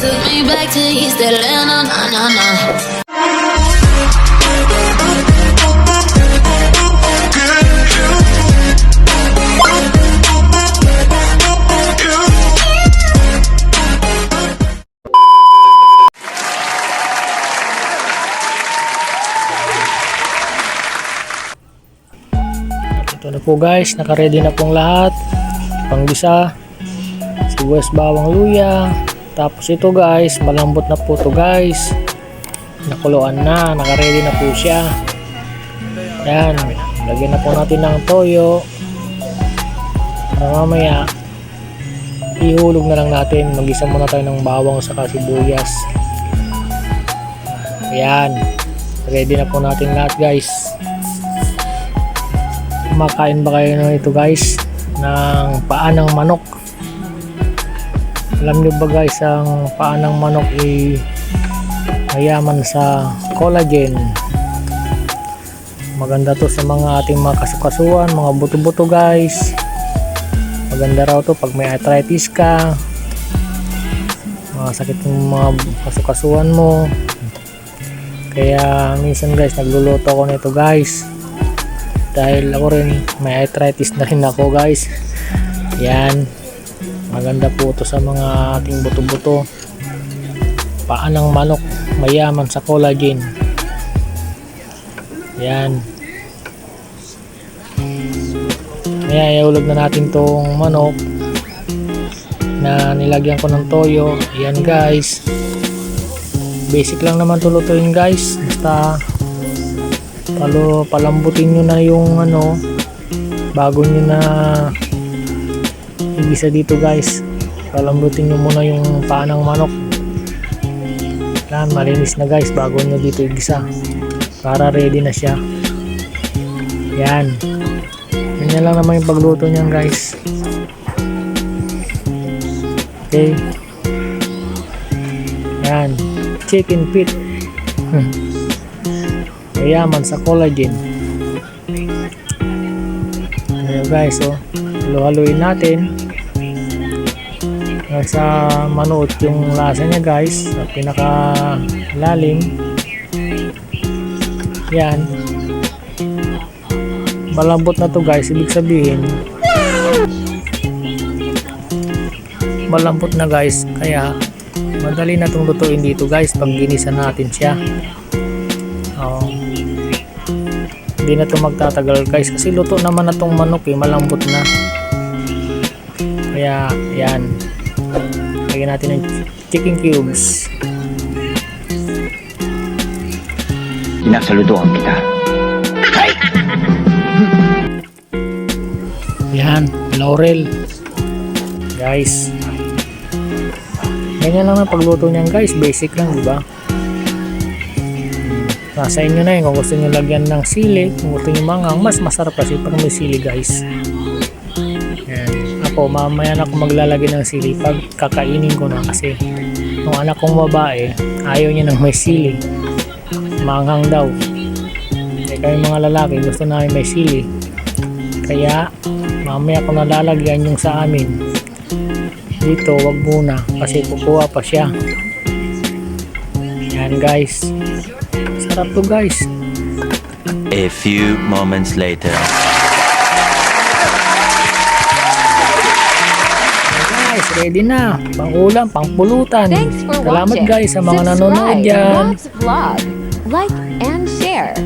took me back to East Atlanta, nah, nah, nah. Ito na po guys, nakaready na pong lahat. Panggisa, sibuyas bawang luya. Tapos ito guys, malambot na po to guys. Nakuluan na, nakaready na po siya. Yan, lagyan na po natin ng toyo. Para mamaya, ihulog na lang natin. Magisa muna tayo ng bawang sa sibuyas. Yan, ready na po natin lahat guys kumakain ba kayo ng ito guys ng paa ng manok alam nyo ba guys ang paa ng manok ay mayaman sa collagen. Maganda to sa mga ating mga kasukasuan mga buto-buto guys. Maganda raw to pag may arthritis ka. Mga sakit ng mga kasukasuan mo. Kaya minsan guys nagluluto ako nito guys. Dahil ako rin may arthritis na rin ako guys. Yan maganda po ito sa mga ating buto-buto. Paa ng manok? Mayaman sa collagen. Yan. Kaya iulog na natin tong manok na nilagyan ko ng toyo. Yan guys. Basic lang naman tulutuin guys. Basta palo palambutin nyo na yung ano bago nyo na igisa dito guys. Palambutin nyo muna yung paa ng manok. Yan malinis na guys bago nyo dito igisa. Para ready na siya. Yan. Ganyan lang naman yung pagluto niyan guys. Okay. Yan. Chicken feet. Mayaman sa collagen. Ayan guys oh. Halo-haloin natin hanggang sa manuot yung lasa niya guys sa pinaka lalim yan. Malambot na to guys. Ibig sabihin malambot na guys. Kaya madali na itong lutuin dito guys pag ginisa natin siya. Oh. hindi na to magtatagal guys kasi luto naman na tong manok eh. Malambot na. Kaya yan lagyan natin ng chicken cubes. Sinasaludohan kita. yan laurel. Guys. Ganyan lang ang pagluto niyan guys. Basic lang di ba? Nasa inyo na yun. Kung gusto nyo lagyan ng sili kung gusto nyo mangang mas masarap kasi pag may sili guys ako mamaya na ako maglalagay ng sili. Pag kakainin ko na kasi yung anak kong babae ayaw niya ng may sili. Manghang daw. Eh kami mga lalaki gusto namin may sili. Kaya mamaya ko nalalagyan yung sa amin. Dito wag muna kasi kukuha pa siya. Yan guys. Sarap to guys. A few moments later. Ready na pang ulam pang pulutan Thanks for salamat guys sa mga nanonood dyan. Like and share.